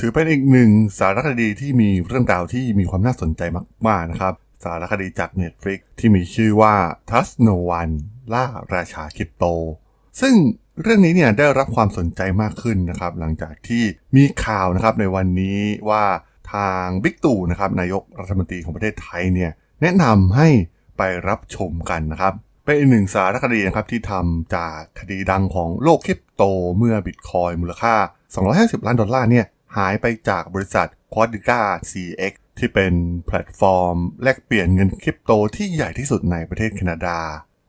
ถือเป็นอีกหนึ่งสารคดีที่มีเรื่องราวที่มีความน่าสนใจมาก ๆ นะครับ สารคดีจาก Netflix ที่มีชื่อว่า t u s No One ล่าราชาคริปโต ซึ่งเรื่องนี้เนี่ยได้รับความสนใจมากขึ้นนะครับ หลังจากที่มีข่าวนะครับในวันนี้ว่าทางบิ๊กตู่นะครับนายกรัฐมนตรีของประเทศไทยเนี่ยแนะนำให้ไปรับชมกันนะครับ เป็นอีกหนึ่งสารคดีนะครับที่ทำจากคดีดังของโลกคริปโตเมื่อบิตคอยมูลค่า 250 ล้านดอลลาร์เนี่ย หายไปจากบริษัท Quadriga CX ที่เป็นแพลตฟอร์ม แลกเปลี่ยนเงินคริปโตที่ใหญ่ที่สุดในประเทศแคนาดา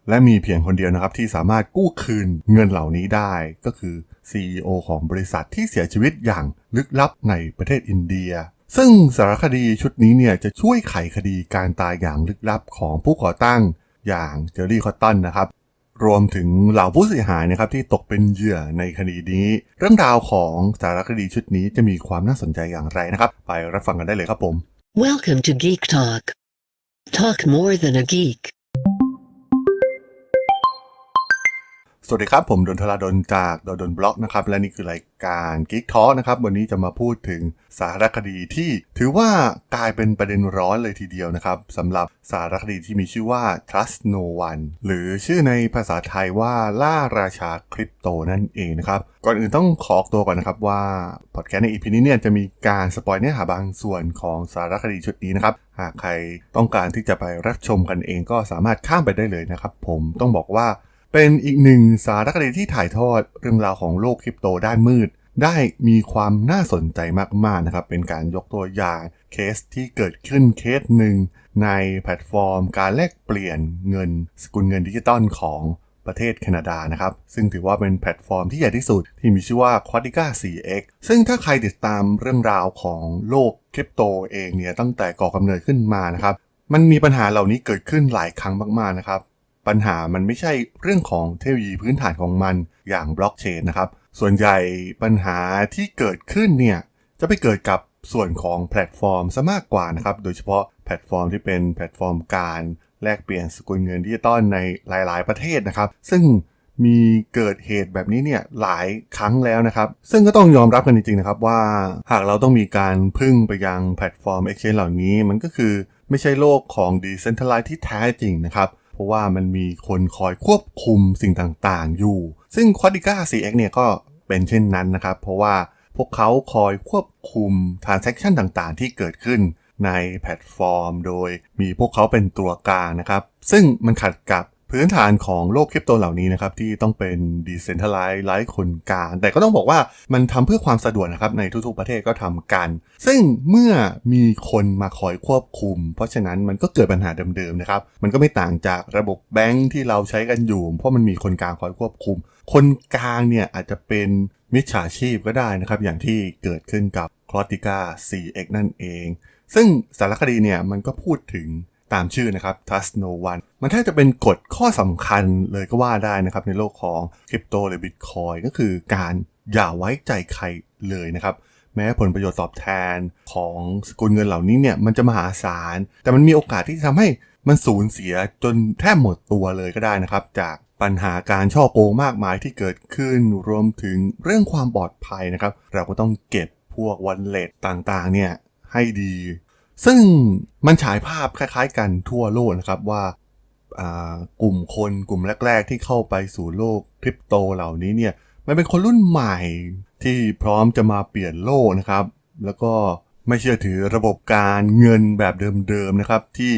และมีเพียงคนเดียวนะครับที่สามารถกู้คืนเงินเหล่านี้ได้ ก็คือ CEO ของบริษัทที่เสียชีวิตอย่างลึกลับในประเทศอินเดีย ซึ่งสารคดีชุดนี้เนี่ยจะช่วยไขคดีการตายอย่างลึกลับของผู้ก่อตั้งอย่างเจอร์รี่คอตตันนะครับ รวมถึงเหล่าผู้เสียหายนะครับที่ตกเป็นเหยื่อในคดีนี้ เรื่องราวของสารคดีชุดนี้จะมีความน่าสนใจอย่างไรนะครับ ไปรับฟังกันได้เลยครับผม Welcome to Geek Talk. Talk more than a geek. สวัสดีครับ ผมดนทราดนจากดนบล็อกนะครับ และนี่คือรายการ Geek Talk นะครับ วันนี้จะมาพูดถึงสารคดีที่ถือว่ากลายเป็นประเด็นร้อนเลยทีเดียวนะครับสำหรับสารคดีที่มีชื่อว่า Trust No One หรือชื่อในภาษาไทยว่าล่าราชาคริปโตนั่นเองนะครับ ก่อนอื่นต้องขอตัวก่อนนะครับว่าพอดแคสต์ในอีพีนี้เนี่ยจะมีการสปอยเนื้อหาบางส่วนของสารคดีชุดนี้นะครับหากใครต้องการที่จะไปรับชมกันเองก็สามารถข้ามไปได้เลยนะครับ ผมต้องบอกว่า เป็นอีกหนึ่งสารคดีที่ถ่ายทอดเรื่องราวของโลกคริปโตด้านมืด ได้มีความน่าสนใจมากๆนะครับ เป็นการยกตัวอย่างเคสที่เกิดขึ้นเคสหนึ่งในแพลตฟอร์ม การแลกเปลี่ยนเงิน สกุลเงินดิจิตอลของประเทศแคนาดานะครับ ซึ่งถือว่าเป็นแพลตฟอร์มที่ใหญ่ที่สุดที่มีชื่อว่า Quadriga CX ซึ่งถ้าใครติดตามเรื่องราวของโลกคริปโตเองเนี่ยตั้งแต่ก่อกำเนิดขึ้นมานะครับ มันมีปัญหาเหล่านี้เกิดขึ้นหลายครั้งมากๆนะครับ ปัญหามันไม่ใช่เรื่องของเทคโนโลยีพื้นฐานของมันอย่างบล็อกเชนนะครับ ส่วนใหญ่ปัญหาที่เกิดขึ้นเนี่ยจะไปเกิดกับส่วนของแพลตฟอร์มซะมากกว่านะครับ โดยเฉพาะแพลตฟอร์มที่เป็นแพลตฟอร์มการแลกเปลี่ยนสกุลเงินดิจิตอลในหลาย ๆ ประเทศนะครับ ซึ่งมีเกิดเหตุแบบนี้เนี่ยหลายครั้งแล้วนะครับ ซึ่งก็ต้องยอมรับกันจริง ๆ นะครับว่าหากเราต้องมีการพึ่งไปยังแพลตฟอร์ม Exchange เหล่านี้ มันก็คือไม่ใช่โลกของ Decentralized ที่แท้จริงนะครับ ราะว่ามันมีคนคอยควบคุมสิ่งต่างๆ อยู่ ซึ่ง Quadriga CX เนี่ยก็เป็นเช่นนั้นนะครับ เพราะว่าพวกเขาคอยควบคุม transaction ต่างๆ ที่เกิดขึ้นในแพลตฟอร์ม โดยมีพวกเขาเป็นตัวกลางนะครับ ซึ่งมันขัดกับ พื้นฐานของโลกคริปโตเหล่านี้นะครับ ที่ต้องเป็น decentralized ไร้คนกลางแต่ก็ต้องบอกว่ามันทำเพื่อความสะดวกนะครับ ในทุกๆประเทศก็ทำกัน ซึ่งเมื่อมีคนมาคอยควบคุม เพราะฉะนั้นมันก็เกิดปัญหาเดิมๆนะครับ มันก็ไม่ต่างจากระบบแบงค์ที่เราใช้กันอยู่ เพราะมันมีคนกลางคอยควบคุม คนกลางเนี่ยอาจจะเป็นมิจฉาชีพก็ได้นะครับ อย่างที่เกิดขึ้นกับ c l o t i c a CX นั่นเอง ซึ่งสารคดีเนี่ยมันก็พูดถึง ตามชื่อนะครับ Trust No One มันแทบจะเป็นกฎข้อสำคัญเลยก็ว่าได้นะครับ ในโลกของคริปโตหรือ Bitcoin ก็คือการอย่าไว้ใจใครเลยนะครับ แม้ผลประโยชน์ตอบแทนของสกุลเงินเหล่านี้เนี่ยมันจะมหาศาล แต่มันมีโอกาสที่จะทำให้มันสูญเสียจนแทบหมดตัวเลยก็ได้นะครับ จากปัญหาการช่อโกงมากมายที่เกิดขึ้นรวมถึงเรื่องความปลอดภัยนะครับ เราก็ต้องเก็บพวกวันเลทต่างๆเนี่ยให้ดี ซึ่งมันฉายภาพคล้าย ๆ กันทั่วโลกนะครับว่ากลุ่มคนกลุ่มแรก ๆ ที่เข้าไปสู่โลกคริปโตเหล่านี้เนี่ยมันเป็นคนรุ่นใหม่ที่พร้อมจะมาเปลี่ยนโลกนะครับ แล้วก็ไม่เชื่อถือระบบการเงินแบบเดิมๆนะครับ ที่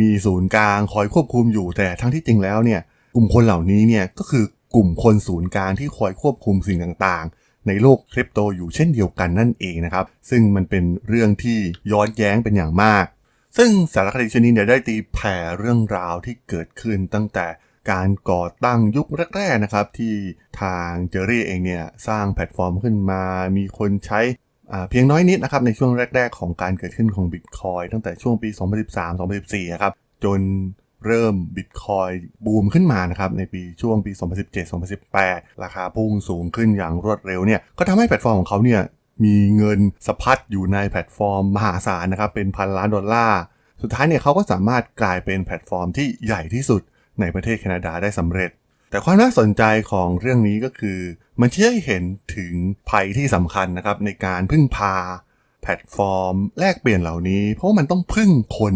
มีศูนย์กลางคอยควบคุมอยู่แต่ทั้งที่จริงแล้วเนี่ยกลุ่มคนเหล่านี้เนี่ยก็คือกลุ่มคนศูนย์กลางที่คอยควบคุมสิ่งต่างๆ ในโลกคริปโตอยู่เช่นเดียวกันนั่นเองนะครับ ซึ่งมันเป็นเรื่องที่ย้อนแย้งเป็นอย่างมาก ซึ่งสารคดีชนิดเนี่ยได้ตีแผ่เรื่องราวที่เกิดขึ้นตั้งแต่การก่อตั้งยุคแรกๆนะครับ ที่ทางเจอรี่เองเนี่ยสร้างแพลตฟอร์มขึ้นมามีคนใช้เพียงน้อยนิดนะครับในช่วงแรก ๆ ของการเกิดขึ้นของ Bitcoin ตั้งแต่ช่วงปี 2013-2014 ครับ จน เริ่ม Bitcoin บูมขึ้นมานะครับในปีช่วงปี 2017-2018 ราคาพุ่งสูงขึ้นอย่างรวดเร็วเนี่ยก็ทำให้แพลตฟอร์มของเขาเนี่ยมีเงินสะพัดอยู่ในแพลตฟอร์มมหาศาลนะครับเป็นพันล้านดอลลาร์ สุดท้ายเนี่ยเขาก็สามารถกลายเป็นแพลตฟอร์มที่ใหญ่ที่สุดในประเทศแคนาดาได้สำเร็จ แต่ความน่าสนใจของเรื่องนี้ก็คือ มันชี้ให้เห็นถึงภัยที่สำคัญนะครับในการพึ่งพาแพลตฟอร์ม แลกเปลี่ยนเหล่านี้ เพราะมันต้องพึ่งคน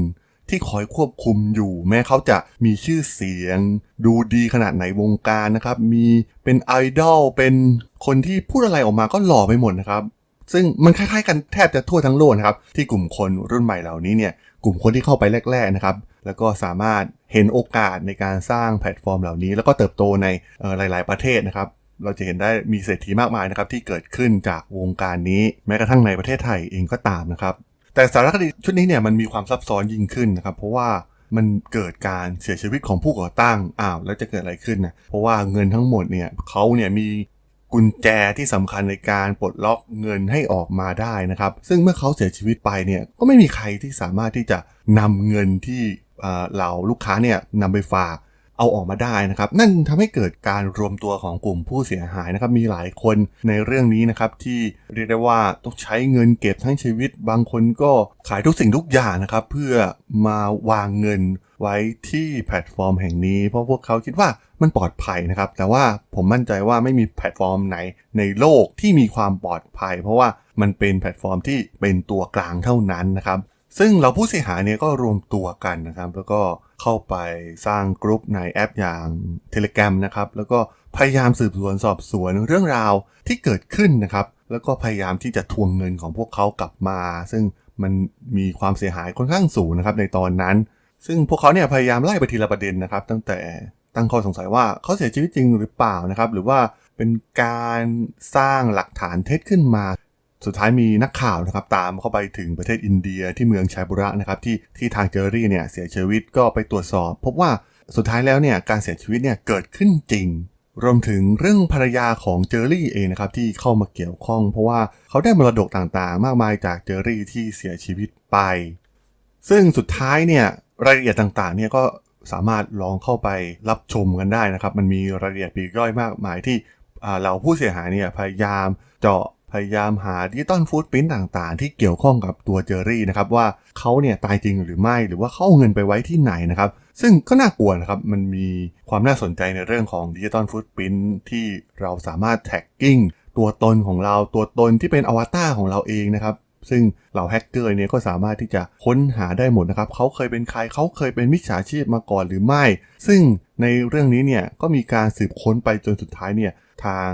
ที่คอยควบคุมอยู่ แม้เขาจะมีชื่อเสียง ดูดีขนาดไหนวงการนะครับ มีเป็นไอดอลเป็นคนที่พูดอะไรออกมาก็หล่อไปหมดนะครับ ซึ่งมันคล้ายๆ กันแทบจะทั่วทั้งโลกนะครับ ที่กลุ่มคนรุ่นใหม่เหล่านี้เนี่ยกลุ่มคนที่เข้าไปแรก ๆนะครับ แล้วก็สามารถเห็นโอกาสในการสร้างแพลตฟอร์มเหล่านี้ แล้วก็เติบโตในหลาย ๆประเทศนะครับเราจะเห็นได้มีเศรษฐีมากมายนะครับที่เกิดขึ้นจากวงการนี้แม้กระทั่งในประเทศไทยเองก็ตามนะครับ แต่สารคดีชุดนี้เนี่ยมันมีความซับซ้อนยิ่งขึ้นนะครับ เพราะว่ามันเกิดการเสียชีวิตของผู้ก่อตั้งอ้าวแล้วจะเกิดอะไรขึ้นนะเพราะว่าเงินทั้งหมดเนี่ยเขาเนี่ยมีกุญแจที่สำคัญในการปลดล็อกเงินให้ออกมาได้นะครับ ซึ่งเมื่อเขาเสียชีวิตไปเนี่ยก็ไม่มีใครที่สามารถที่จะนำเงินที่เอ่อเหล่าลูกค้าเนี่ยนำไปฝาก เอาออกมาได้นะครับ นั่นทำให้เกิดการรวมตัวของกลุ่มผู้เสียหายนะครับ มีหลายคนในเรื่องนี้นะครับที่เรียกได้ว่าต้องใช้เงินเก็บทั้งชีวิต บางคนก็ขายทุกสิ่งทุกอย่างนะครับ เพื่อมาวางเงินไว้ที่แพลตฟอร์มแห่งนี้ เพราะพวกเขาคิดว่ามันปลอดภัยนะครับ แต่ว่าผมมั่นใจว่าไม่มีแพลตฟอร์มไหนในโลกที่มีความปลอดภัย เพราะว่ามันเป็นแพลตฟอร์มที่เป็นตัวกลางเท่านั้นนะครับ ซึ่งเราผู้เสียหายเนี่ยก็รวมตัวกันนะครับ แล้วก็เข้าไปสร้างกลุ่มในแอปอย่าง Telegram นะครับ แล้วก็พยายามสืบสวนสอบสวนเรื่องราวที่เกิดขึ้นนะครับ แล้วก็พยายามที่จะทวงเงินของพวกเขากลับมา ซึ่งมันมีความเสียหายค่อนข้างสูงนะครับในตอนนั้น ซึ่งพวกเขาเนี่ยพยายามไล่ไปทีละประเด็นนะครับ ตั้งแต่ตั้งข้อสงสัยว่าเขาเสียชีวิตจริงหรือเปล่านะครับ หรือว่าเป็นการสร้างหลักฐานเท็จขึ้นมา สุดท้ายมีนักข่าวนะครับตามเข้าไปถึงประเทศอินเดียที่เมืองชายบุระนะครับที่ที่ทางเจอรี่เนี่ยเสียชีวิตก็ไปตรวจสอบ พบว่าสุดท้ายแล้วเนี่ยการเสียชีวิตเนี่ยเกิดขึ้นจริง รวมถึงเรื่องภรรยาของเจอรี่เองนะครับที่เข้ามาเกี่ยวข้อง เพราะว่าเขาได้มรดกต่างๆ มากมายจากเจอรี่ที่เสียชีวิตไป ซึ่งสุดท้ายเนี่ยรายละเอียดต่างๆเนี่ยก็สามารถลองเข้าไปรับชมกันได้นะครับ มันมีรายละเอียดปลีกย่อยมากมายที่เราผู้เสียหายเนี่ยพยายามเจาะ พยายามหาดิจิตอลฟูดพิ้นต่างๆ ที่เกี่ยวข้องกับตัวเจอรี่นะครับว่าเขาเนี่ยตายจริงหรือไม่หรือว่าเขาเอาเงินไปไว้ที่ไหนนะครับซึ่งก็น่ากลัวนะครับมันมีความน่าสนใจในเรื่องของดิจิตอลฟูดพิ้นที่เราสามารถแท็กกิ้งตัวตนของเราตัวตนที่เป็นอวตารของเราเองนะครับซึ่งเหล่าแฮกเกอร์เนี่ยก็สามารถที่จะค้นหาได้หมดนะครับ เขาเคยเป็นใคร เขาเคยเป็นมิจฉาชีพมาก่อนหรือไม่ ซึ่งในเรื่องนี้เนี่ยก็มีการสืบค้นไปจนสุดท้ายเนี่ย ทาง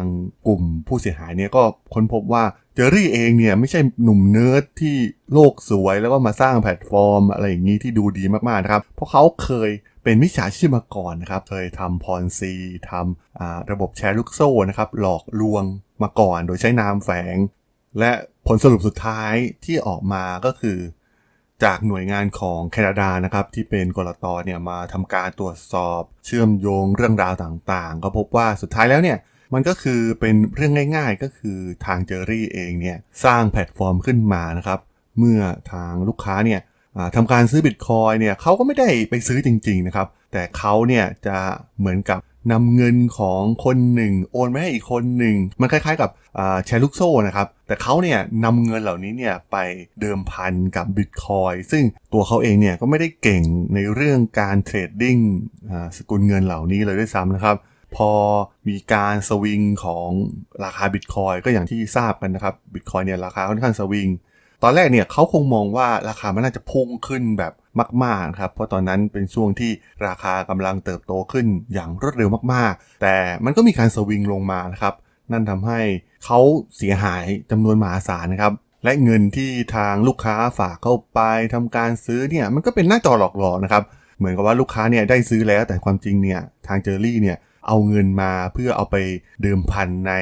กลุ่มผู้เสียหายเนี่ยก็ค้นพบว่าเจอรี่เองเนี่ยไม่ใช่หนุ่มเนิร์ดที่โลกสวยแล้วก็มาสร้างแพลตฟอร์ม อะไรอย่างนี้ที่ดูดีมากๆนะครับ เพราะเขาเคยเป็นมิจฉาชีพมาก่อนนะครับ เคยทำพรซีทำระบบแชร์ลูกโซ่นะครับ หลอกลวงมาก่อนโดยใช้นามแฝง และผลสรุปสุดท้ายที่ออกมาก็คือ จากหน่วยงานของแคนาดานะครับที่เป็นกรตเนี่ยมาทำการตรวจสอบ เชื่อมโยงเรื่องราวต่างๆ ก็พบว่าสุดท้ายแล้วเนี่ย มันก็คือเป็นเรื่องง่ายๆ ก็คือทางเจอรี่เองเนี่ยสร้างแพลตฟอร์มขึ้นมานะครับ เมื่อทางลูกค้าเนี่ยทำการซื้อบิตคอยเนี่ยเขาก็ไม่ได้ไปซื้อจริงๆนะครับ แต่เขาเนี่ยจะเหมือนกับนำเงินของคนหนึ่ง โอนไปให้อีกคนหนึ่ง มันคล้ายๆกับแชร์ลูกโซ่นะครับ แต่เขาเนี่ยนำเงินเหล่านี้เนี่ยไปเดิมพันกับบิตคอยซึ่งตัวเขาเองเนี่ยก็ไม่ได้เก่งในเรื่องการเทรดดิ้งสกุลเงินเหล่านี้เลยด้วยซ้ำนะครับ พอมีการสวิงของราคาบิตคอยก็อย่างที่ทราบกันนะครับบิตคอยเนี่ยราคาค่อนข้างสวิงตอนแรกเนี่ยเขาคงมองว่าราคามันน่าจะพุ่งขึ้นแบบมากๆครับเพราะตอนนั้นเป็นช่วงที่ราคากำลังเติบโตขึ้นอย่างรวดเร็วมากๆ แต่มันก็มีการสวิงลงมานะครับนั่นทำให้เขาเสียหายจำนวนมหาศาลนะครับและเงินที่ทางลูกค้าฝากเข้าไปทำการซื้อเนี่ยมันก็เป็นหน้าจอหลอกๆนะครับเหมือนกับว่าลูกค้าเนี่ยได้ซื้อแล้วแต่ความจริงเนี่ยทางเจอรี่เนี่ย เอาเงินมาเพื่อเอาไปเดิมพันใน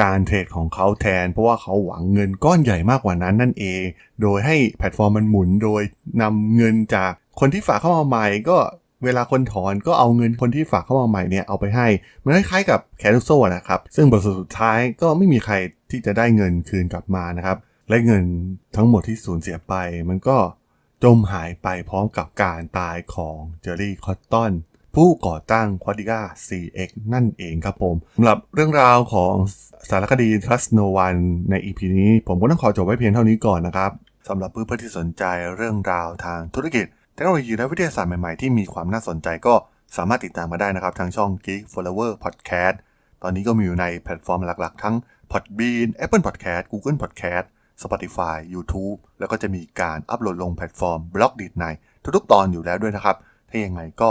การเทรดของเขาแทน เพราะว่าเขาหวังเงินก้อนใหญ่มากกว่านั้นนั่นเอง โดยให้แพลตฟอร์มมันหมุนโดยนำเงินจากคนที่ฝากเข้ามาใหม่ก็เวลาคนถอนก็เอาเงินคนที่ฝากเข้ามาใหม่เนี่ยเอาไปให้ มันคล้ายๆกับแคร์ลูกโซ่นะครับ ซึ่งบทสุดท้ายก็ไม่มีใครที่จะได้เงินคืนกลับมานะครับ และเงินทั้งหมดที่สูญเสียไป มันก็จมหายไปพร้อมกับการตายของเจอรี่คอตตอน ผู้ก่อตั้ง Quadiga 4X นั่นเองครับผมสำหรับเรื่องราวของสารคดี Trust No One ใน EP นี้ ผมก็ต้องขอจบไว้เพียงเท่านี้ก่อนนะครับสำหรับเพื่อนๆที่สนใจเรื่องราวทางธุรกิจเทคโนโลยีและวิทยาศาสตร์ใหม่ๆ ที่มีความน่าสนใจก็สามารถติดตามมาได้นะครับ ทางช่อง Geek Flower Podcast ตอนนี้ก็มีอยู่ในแพลตฟอร์มหลักๆ ทั้ง Podbean Apple Podcast Google Podcast Spotify YouTube แล้วก็จะมีการอัปโหลดลงแพลตฟอร์มบล็อกดีดในทุกๆ ตอนอยู่แล้วด้วยนะครับ ถ้ายังไงก็